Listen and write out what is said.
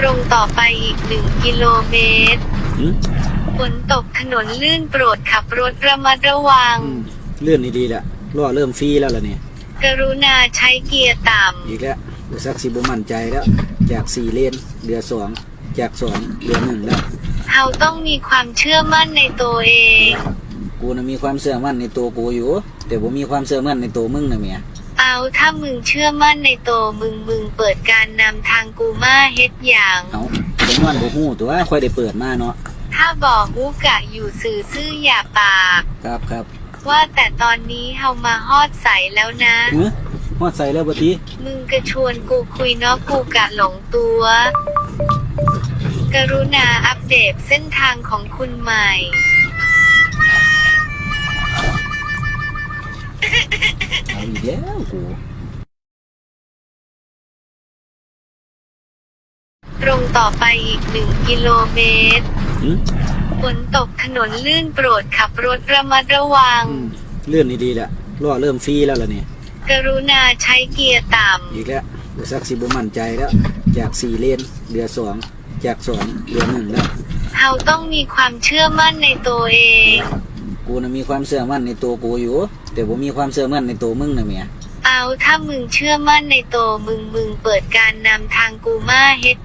ตรงต่อไปอีกหนึ่งกิโลเมตรหืมฝนตกถนนลื่นโปรดขับรถระมัดระวัง อืมเลื่อนดีๆแหละล้อเริ่มฟรีแล้วล่ะเนี่ย กรุณาใช้เกียร์ต่อีกแล้วเดี๋ยวสักสิบมั่นใจแล้ว จากสี่เลนเหลือสองจากสองเหลือหนึ่งแล้วำเขาต้องมีความเชื่อมั่นในตัวเอง กูน่ะมีความเชื่อมั่นในตัวกูอยู่ แต่ผมมีความเชื่อมั่นในตัวมึงนะเมีย เอาถ้ามึงเชื่อมั่นในตัวมึงมึงเปิดการนำทางกูมาเฮ็ดอย่าง เอาผมว่าบ่ฮู้ตัวค่อยได้เปิดมาเนาะถ้าบอกวูกะอยู่สื่อซื่ออย่าปาก ครับครับว่าแต่ตอนนี้เฮามาฮอดใสแล้วนะเฮ้ยฮอดใส่แล้วบ่ทีมึงกระชวนกูคุยเนาะกูกะหลงตัว กรุณาอัปเดตเส้นทางของคุณใหม่ เอาอีกแล้วกูตรงต่อไปอีกหนึ่งกิโลเมตรหืมฝนตกถนนลื่นโปรดขับรถระมัดระวังอืมเลื่อนดีๆแหละล้อเริ่มฟรีแล้วล่ะเนี่ยกรุณาใช้เกียร์ต่อีกแล้วเดี๋ยวสักสิบมั่นใจแล้ว จากสี่เลนเหลือสองจากสองเหลือหนึ่งแล้วำเขาต้องมีความเชื่อมั่นในตัวเอง กูนะมีความเชื่อมั่นในตัวกูอยู่ แต่ผมมีความเชื่อมั่นในตัวมึงนะเมียเอาถ้ามึงเชื่อมั่นในตัวมึงมึงเปิดการนำทางกูมาเฮ็ด